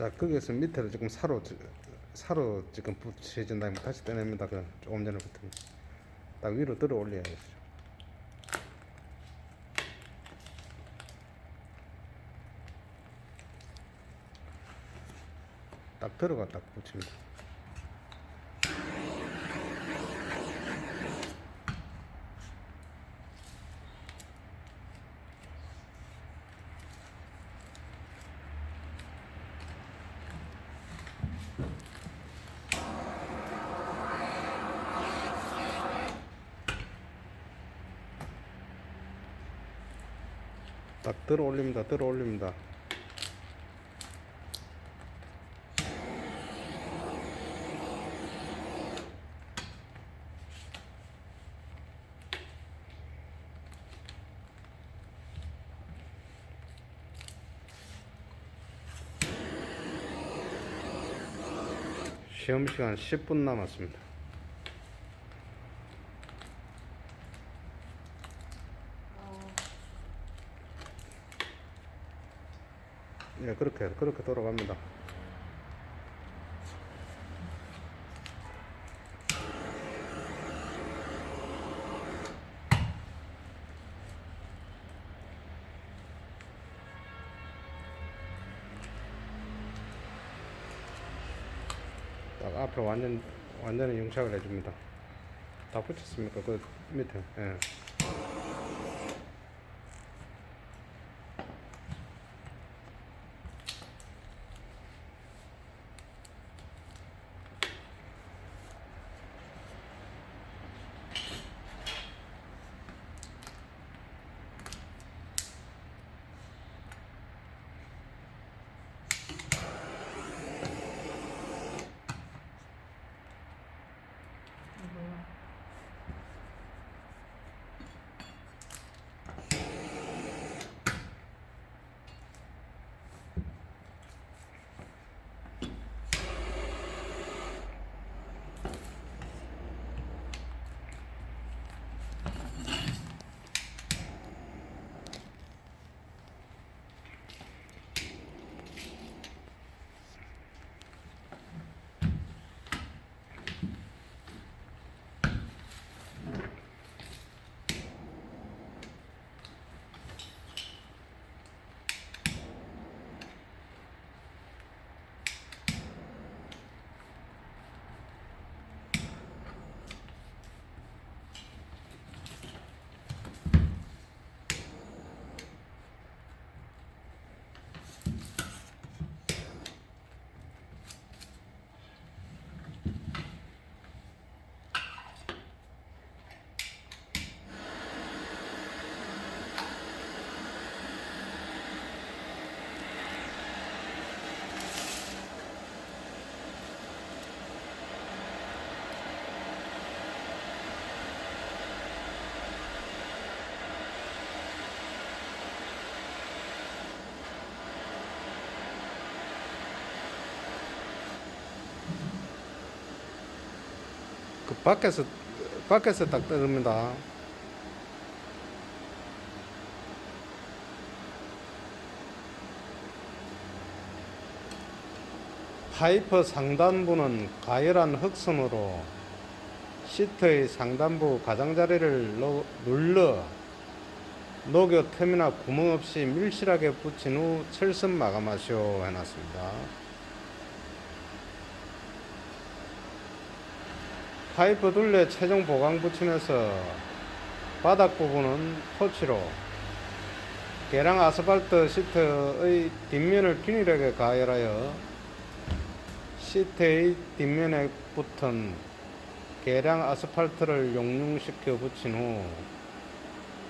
자 거기에서 밑에를 조금 사로 사로 지금 붙여진 다음에 다시 떼냅니다. 그 조금 전에 붙은 딱 위로 들어 올려야죠. 딱 들어가 딱 붙입니다. 딱 들어 올립니다. 들어 올립니다. 시험 시간 10분 남았습니다. 예, 그렇게 그렇게 돌아갑니다. 딱 앞으로 완전 완전히 용착을 해줍니다. 다 붙였습니까? 그 밑에. 예. 밖에서 밖에서 딱 뜨릅니다. 파이프 상단부는 가열한 흑선으로 시트의 상단부 가장자리를 넣- 눌러 녹여 틈이나 구멍 없이 밀실하게 붙인 후 철선 마감하시오 해놨습니다. 파이프 둘레 최종 보강 붙임에서 바닥 부분은 토치로 계량 아스팔트 시트의 뒷면을 균일하게 가열하여 시트의 뒷면에 붙은 계량 아스팔트를 용융시켜 붙인 후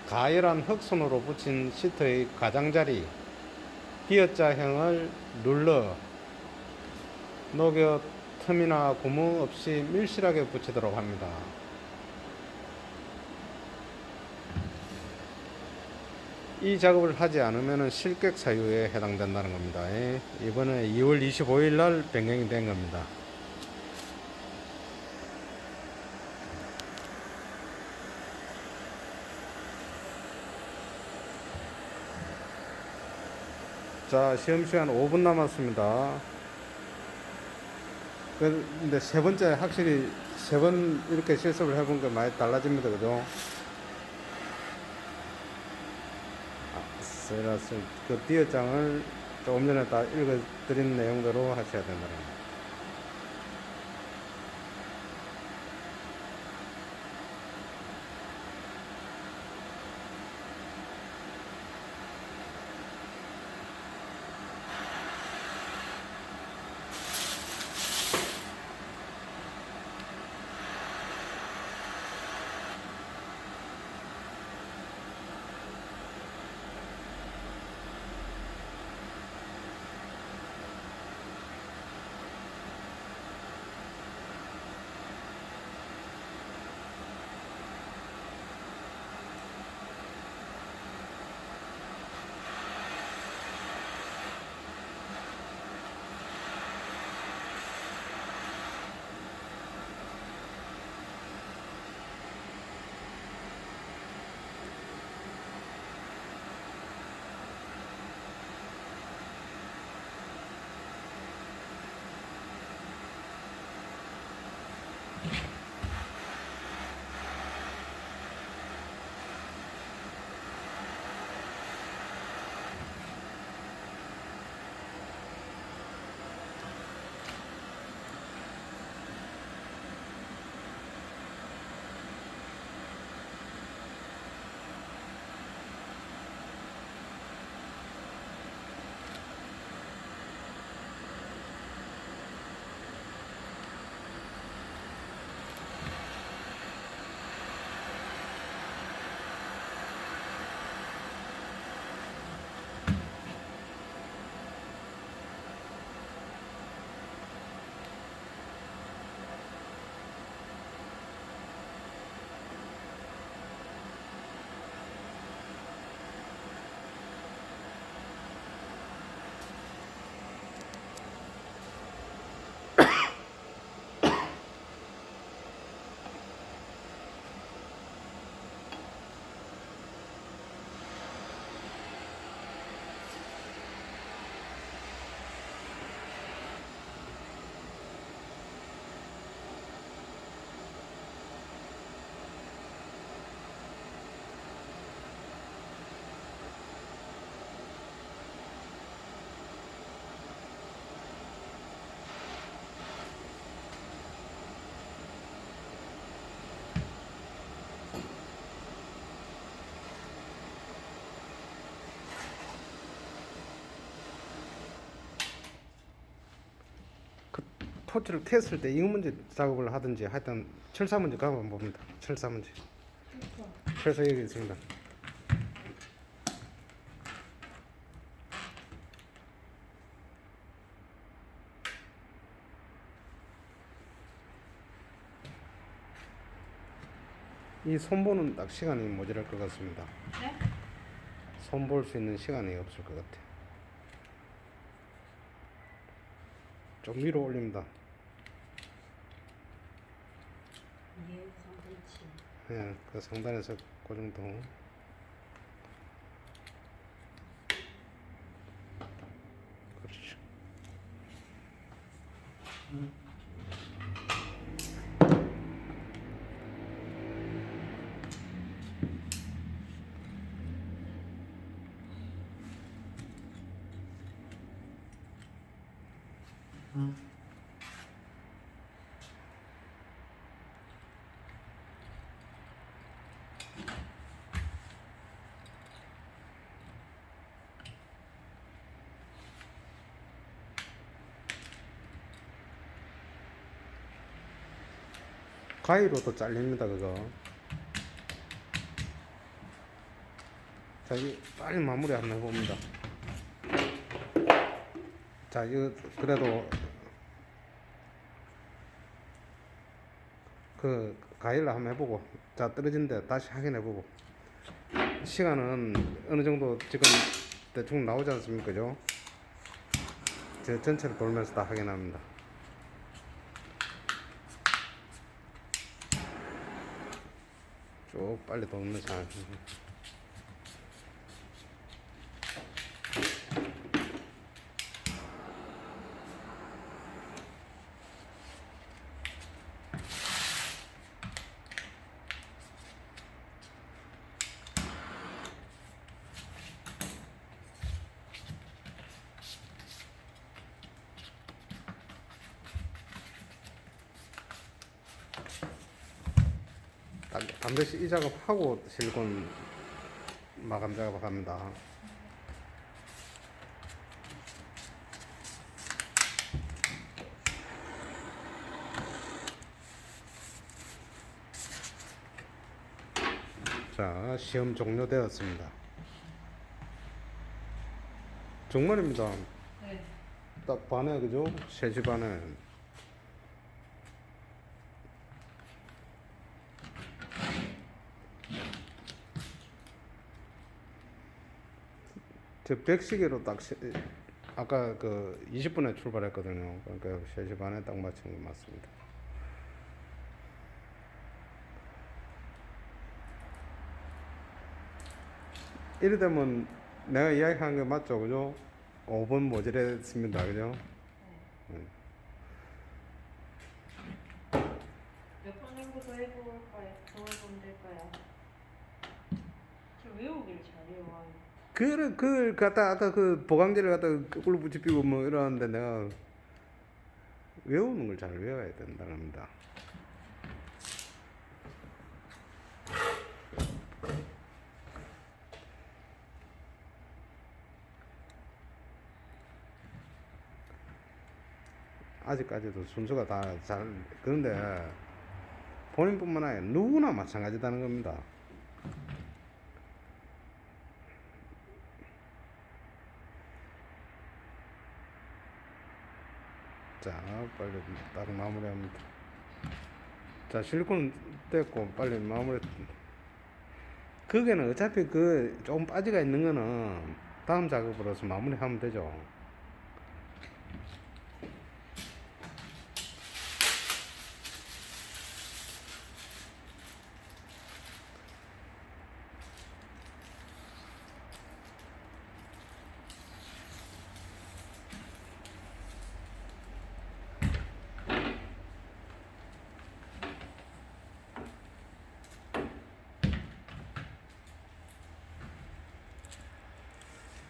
가열한 흑선으로 붙인 시트의 가장자리 기어자형을 눌러 녹여 틈이나 구멍 없이 밀실하게 붙이도록 합니다. 이 작업을 하지 않으면 실격 사유에 해당된다는 겁니다. 예, 이번에 2월 25일 날 변경이 된 겁니다. 자, 시험 시간 5분 남았습니다. 그- 근데 세 번째 확실히 세 번 이렇게 실습을 게 많이 달라집니다. 그죠? 아, 세라스 그 디어장을 조금 전에 다 읽어드린 내용대로 하셔야 된다는 토치를 캤을 때 이거 문제 작업을 하든지 하여튼 철사 문제 가만 봅니다. 철사 문제. 철사 여기 있습니다. 이 손보는 딱 시간이 모자랄 것 같습니다. 네? 손볼 수 있는 시간이 없을 것 같아. 좀 위로 올립니다. 이게 상관치. 예, 그 상단에서 그 정도. 그렇죠. 가위로도 잘립니다, 그거. 자, 이 빨리 마무리 한번 해봅니다. 자, 이거 그래도 그 가위를 한번 해보고, 자 떨어진데 다시 확인해보고. 시간은 어느 정도 지금 대충 나오지 않습니까, 그죠? 제 전체를 돌면서 다 확인합니다. 쭉 빨리 돕는 상황. 반드시 이 작업하고 실리콘 마감 작업합니다. 자, 시험 종료되었습니다. 정말입니다. 네. 딱 반에 그죠? 3시 반에 저 백시계로 딱 시, 아까 그 20분에 출발했거든요. 그러니까 3시 반에 딱 맞춘 게 맞습니다. 이래 되면 내가 이야기한 게 맞죠, 그죠? 5분 모자랬습니다, 그죠? 몇번 정도 더 해볼까요? 더 해보면 될까요? 저 외우기를 잘 외워요. 그걸 그걸 갖다 아까 그 보강제를 갖다 거꾸로 붙이고 뭐 이러는데 내가 외우는 걸 잘 외워야 된다는 겁니다. 아직까지도 순서가 다 잘 그런데 본인뿐만 아니라 누구나 마찬가지다는 겁니다. 자, 빨리 딱 마무리합니다. 자, 실리콘 됐고 빨리 마무리. 거기는 어차피 그 조금 빠지가 있는 거는 다음 작업으로서 마무리하면 되죠.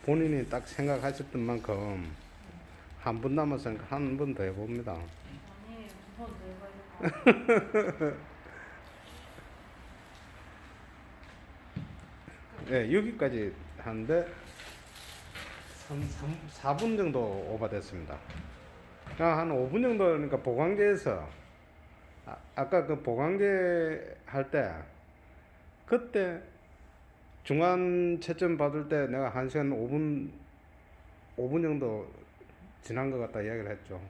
본인이 딱 생각하셨던 만큼 한분 남았으니까 한 번 더 해봅니다. 네, 여기까지 하는데 3, 3, 4분 정도 오버됐습니다. 그냥 한 5분 정도니까 보강제에서 아, 아까 그 보강제 할 때 그때 중간 채점 받을 때 내가 1시간 5분 5분 정도 지난 것 같다 이야기를 했죠.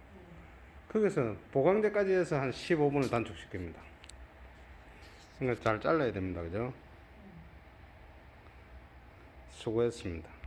거기서 보강제까지 해서 한 15분을 단축시킵니다. 그러니까 잘 잘라야 됩니다. 그죠? 수고했습니다.